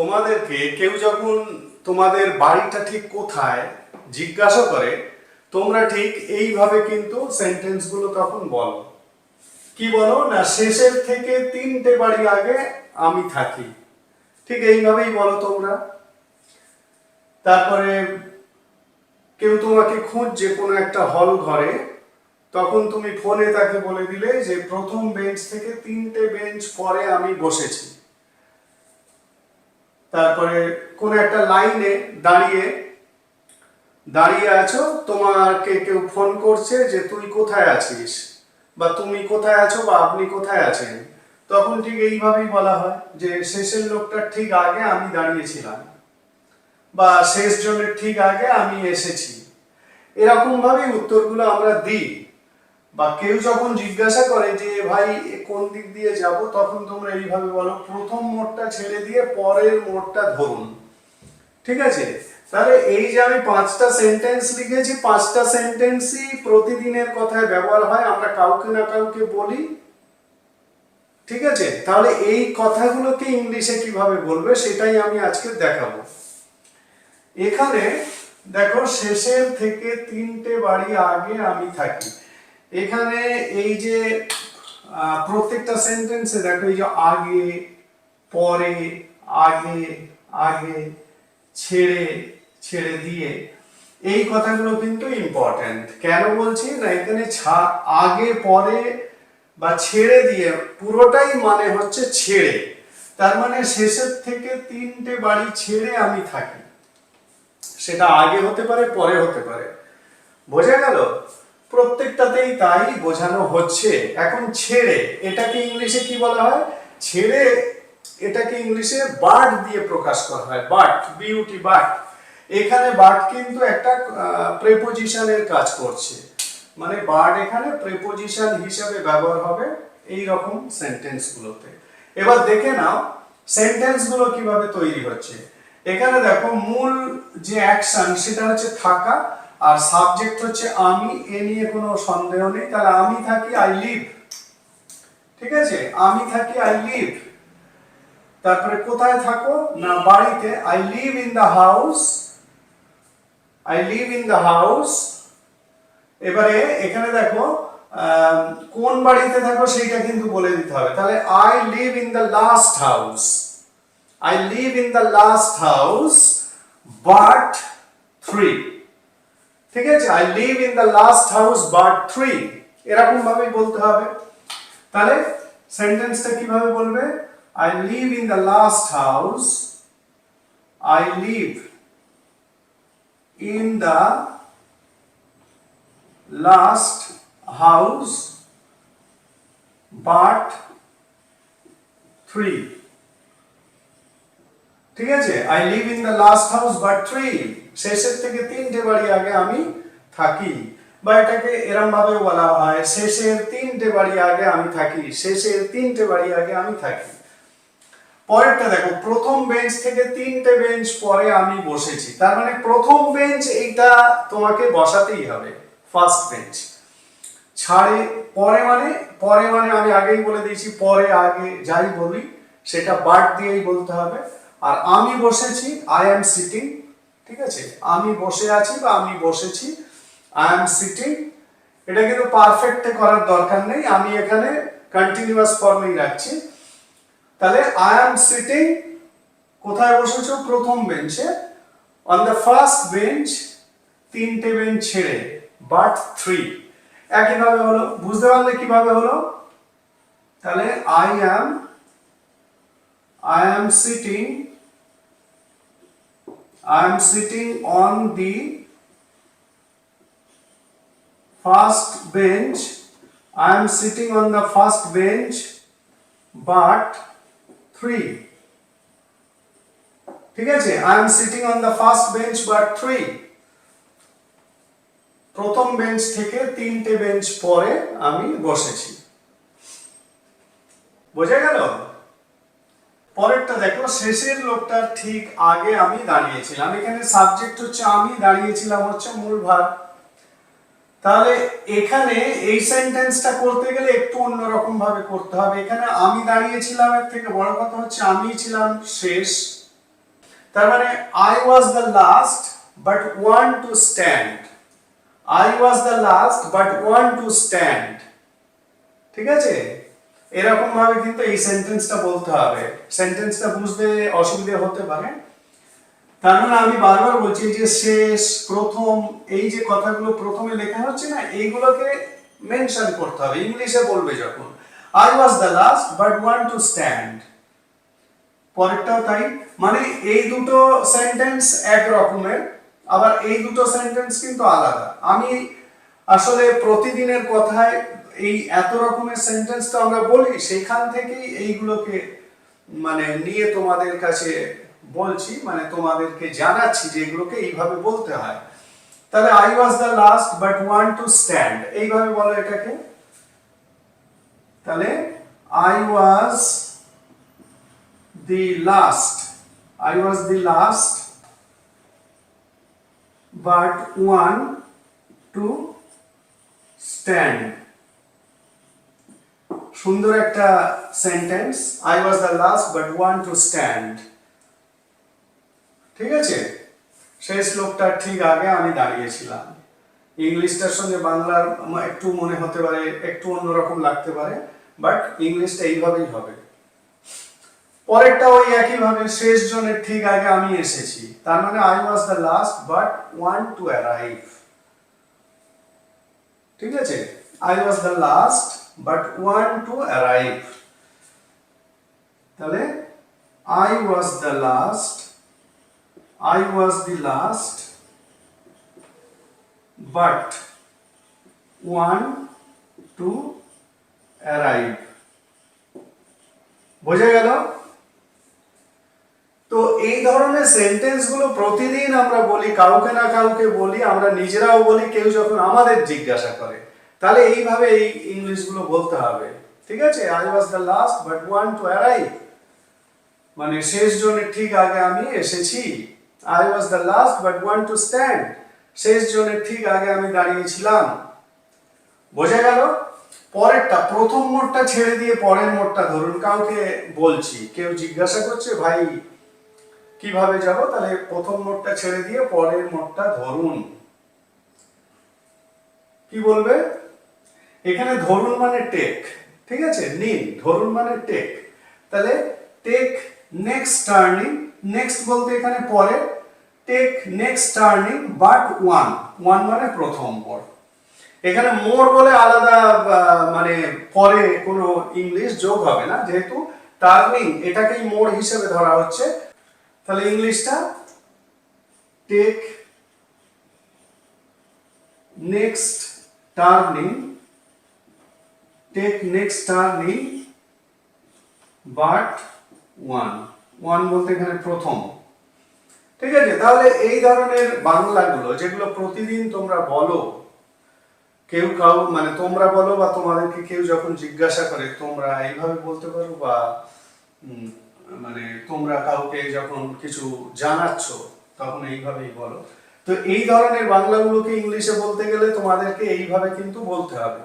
তোমাদেরকে কেউ যখন তোমাদের বাড়িটা ঠিক কোথায় জিজ্ঞাসা করে, তোমরা ঠিক এইভাবে কিন্তু সেন্টেন্সগুলো তখন বলো। কি বলো? না, শেষের থেকে তিনটে বাড়ি আগে আমি থাকি। ঠিক এইভাবেই বলো তোমরা। তারপরে কেউ তোমাকে খুঁজছে কোনো একটা হল ঘরে, তখন তুমি ফোনে তাকে বলে দিলে যে, প্রথম বেঞ্চ থেকে তিনটে বেঞ্চ পরে আমি বসেছি। তারপরে কোন একটা লাইনে দাঁড়িয়ে দাঁড়িয়ে আছো, তোমাকে কেউ ফোন করছে যে তুই কোথায় আছিস বা তুমি কোথায় আছো বা আপনি কোথায় আছেন, তখন ঠিক এইভাবেই বলা হয় যে শেষের লোকটার ঠিক আগে আমি দাঁড়িয়েছিলাম বা শেষ জনের ঠিক আগে আমি এসেছি। এরকম ভাবেই উত্তরগুলো আমরা দিই। বা কেউ যখন জিজ্ঞাসা করে যে, ভাই কোন দিক দিয়ে যাব? তখন তোমরা এইভাবে বলো, প্রথম মোড়টা ছেড়ে দিয়ে পরের মোড়টা ধরুন। ঠিক আছে? তাহলে এই যে আমি পাঁচটা সেন্টেন্স লিখেছি, পাঁচটা সেন্টেন্সই প্রতিদিনের কথায় ব্যবহার হয়, আমরা কাউকে না কাউকে বলি। ঠিক আছে? তাহলে এই কথাগুলোকে ইংলিশে কীভাবে বলবে, সেটাই আমি আজকে দেখাবো। এখানে দেখো, শেষের থেকে তিনটে বাড়ি আগে আমি থাকি। এখানে এই যে প্রত্যেকটা সেন্টেন্সে দেখো, এই যে আগে, পরে, আগে আগে, ছেড়ে ছেড়ে দিয়ে, এই কথাগুলো কিন্তু ইম্পর্ট্যান্ট কেন বলছি? না, এখানে আগে, পরে বা ছেড়ে দিয়ে পুরোটাই মানে হচ্ছে ছেড়ে। তার মানে শেষের থেকে তিনটে বাড়ি ছেড়ে আমি থাকি। সেটা আগে হতে পারে, পরে হতে পারে। বোঝা গেল? প্রত্যেকটাতেই তাই বোঝানো হচ্ছে। এখন ছেড়ে, এটাকে ইংলিশে কি বলা হয়? ছেড়ে এটাকে ইংলিশে বার্ড দিয়ে প্রকাশ করা হয়। বার্ড বিউটি বার্ড এখানে বার্ড কিন্তু একটা প্রেপোজিশনের কাজ করছে। মানে বার্ড এখানে প্রেপোজিশন হিসেবে ব্যবহার হবে এই রকম সেন্টেন্সগুলোতে। এবার দেখে নাও, সেন্টেন্সগুলো কীভাবে তৈরি হচ্ছে। এখানে দেখো, মূল যে অ্যাকশন সেটা হচ্ছে থাকা। আর সাবজেক্ট হচ্ছে আমি, এ নিয়ে কোনো সন্দেহ নেই। তাহলে আমি থাকি আই লিভ ঠিক আছে? আমি থাকি আই লিভ তারপরে কোথায় থাকো? না, বাড়িতে। I live in the house I live in the house এবারে এখানে দেখো কোন বাড়িতে থাকো সেইটা কিন্তু বলে দিতে হবে। তাহলে I live in the last house I live in the last house but three ঠিক আছে? I live in the last house but three এরকম ভাবেই বলতে হবে। তাহলে সেন্টেন্সটা কীভাবে বলবে? I live in the last house I live in the last house but three ঠিক আছে? I live in the last house but three শেষের থেকে তিনটে বাড়ি আগে আমি থাকি। বা এটাকে এরম ভাবে বলা হয়, শেষের তিনটে বাড়ি আগে আমি থাকি, শেষের তিনটে বাড়ি আগে আমি থাকি। পরেরটা দেখো, প্রথম বেঞ্চ থেকে তিনটে বেঞ্চ পরে আমি বসেছি। তার মানে প্রথম বেঞ্চ এইটা তোমাকে বসাতেই হবে ফার্স্ট বেঞ্চ ছাড়ে, পরে মানে পরে মানে আমি আগেই বলে দিয়েছি, পরে আগে যাই বলি, সেটা বাদ দিয়েই বলতে হবে। আর আমি বসেছি আই এম সিটিং ঠিক আছে? আমি বসে আছি বা আমি বসেছি। আই অ্যাম সিটিং এটা কিন্তু পারফেক্টে করার দরকার নেই। আমি এখানে কন্টিনিউয়াস ফর্মেই রাখছি। তাহলে আই অ্যাম সিটিং কোথায় বসেছো? প্রথম বেঞ্চে অন দ্য ফার্স্ট বেঞ্চ তিনটে বেঞ্চ ছেড়ে বাট থ্রি একইভাবে হলো। বুঝতে পারলে কীভাবে হলো? তাহলে I am I am sitting I am sitting on the first bench I am sitting on the first bench but three ঠিক আছে? I am sitting on the first bench but three প্রথম বেঞ্চ থেকে তিনটে বেঞ্চ পরে আমি বসেছি। বোঝা গেল? পরেরটা দেখো, শেষের লোকটার ঠিক আগে আমি দাঁড়িয়েছিলাম। এখানে সাবজেক্ট হচ্ছে আমি, দাঁড়িয়েছিলাম হচ্ছে মূল ভাগ তাহলে এখানে এই সেন্টেন্সটা করতে গেলে একটু অন্যরকম ভাবে করতে হবে। এখানে আমি দাঁড়িয়েছিলাম, এর থেকে বড় কথা হচ্ছে আমি ছিলাম শেষ। তার মানে I was the last but one to stand I was the last but one to stand ঠিক আছে? এরকম ভাবে কিন্তু এই সেন্টেন্সটা বলতে হবে। সেন্টেন্সটা বুঝতে অসুবিধা হতে পারে। তার মানে আমি বারবার বলছি যে শেষ, প্রথম, এই যে কথাগুলো প্রথমে লেখা হচ্ছে না, এইগুলোকে মেনশন করতে হবে। ইংলিশে বলবে যখন I was the last but one to stand পরেরটাও তাই। মানে এই দুটো সেন্টেন্স এক রকমের, আবার এই দুটো সেন্টেন্স কিন্তু আলাদা। আমি আসলে প্রতিদিনের কথায় এই এত রকমের সেন্টেন্স তো আমরা বলি, সেইখান থেকেই এইগুলোকে মানে নিয়ে তোমাদের কাছে বলছি মানে তোমাদেরকে জানাচ্ছি যে এগুলোকে এইভাবে বলতে হয় তাহলে I was the last but one to stand এইভাবে বলো এটাকে তাহলে I was the last I was the last but one to stand. সুন্দর একটা sentence I was the last but one to stand ঠিক আছে? সেই শ্লোকটার ঠিক আগে আমি দাঁড়িয়েছিলাম। ইংলিশটার সঙ্গে বাংলার একটু মনে হতে পারে, একটু অন্যরকম লাগতে পারে বাট ইংলিশটা এইভাবেই হবে। পরেরটা ওই একই ভাবে শেষ জনের ঠিক আগে আমি এসেছি। তার মানে I was the last but one to arrive ঠিক আছে? I was the last but one to arrive তাহলে I was the last I was the last but one to arrive বোঝা গেল? তো এই ধরনের সেন্টেন্সগুলো প্রতিদিন আমরা বলি, কাউকে না কাউকে বলি, আমরা নিজেরাও বলি, কেউ যখন আমাদের জিজ্ঞাসা করে। তাহলে এইভাবে এই ইংলিশগুলো বলতে হবে। ঠিক আছে? I was the last but one to arrive মানে শেষ জনের ঠিক আগে আমি এসেছি। I was the last but one to stand শেষ জনের ঠিক আগে আমি দাঁড়িয়েছিলাম। বোঝা গেল? পরেরটা, প্রথম মোড়টা ছেড়ে দিয়ে পরের মোড়টা ধরুন, কাউকে বলছি, কেউ জিজ্ঞাসা করছে, ভাই, কীভাবে যাব? তাহলে প্রথম মোড়টা ছেড়ে দিয়ে পরের মোড়টা ধরুন। কি বলবে? এখানে ধরুন মানে টেক ঠিক আছে? নিন ধরুন মানে টেক তাহলে টেক নেক্সট টার্নিং নেক্সট বলতে এখানে পরে take next turning but one one মানে প্রথম পর। এখানে মোর বলে আলাদা মানে পরে কোনো ইংলিশ যোগ হবে না, যেহেতু টার্নিং এটাকেই মোড় হিসেবে ধরা হচ্ছে। তাহলে ইংলিশটা take next turning take next turning but one one বলতে এখানে প্রথম। ঠিক আছে? তাহলে এই ধরনের বাংলাগুলো, যেগুলো প্রতিদিন তোমরা বলো, কেউ কাউ মানে তোমরা বলো বা তোমাদেরকে কেউ যখন জিজ্ঞাসা করে, তোমরা এইভাবে বলতে পারো বা মানে তোমরা কাউকে যখন কিছু জানাচ্ছ, তখন এইভাবেই বলো। তো এই ধরনের বাংলাগুলোকে ইংলিশে বলতে গেলে তোমাদেরকে এইভাবে কিন্তু বলতে হবে।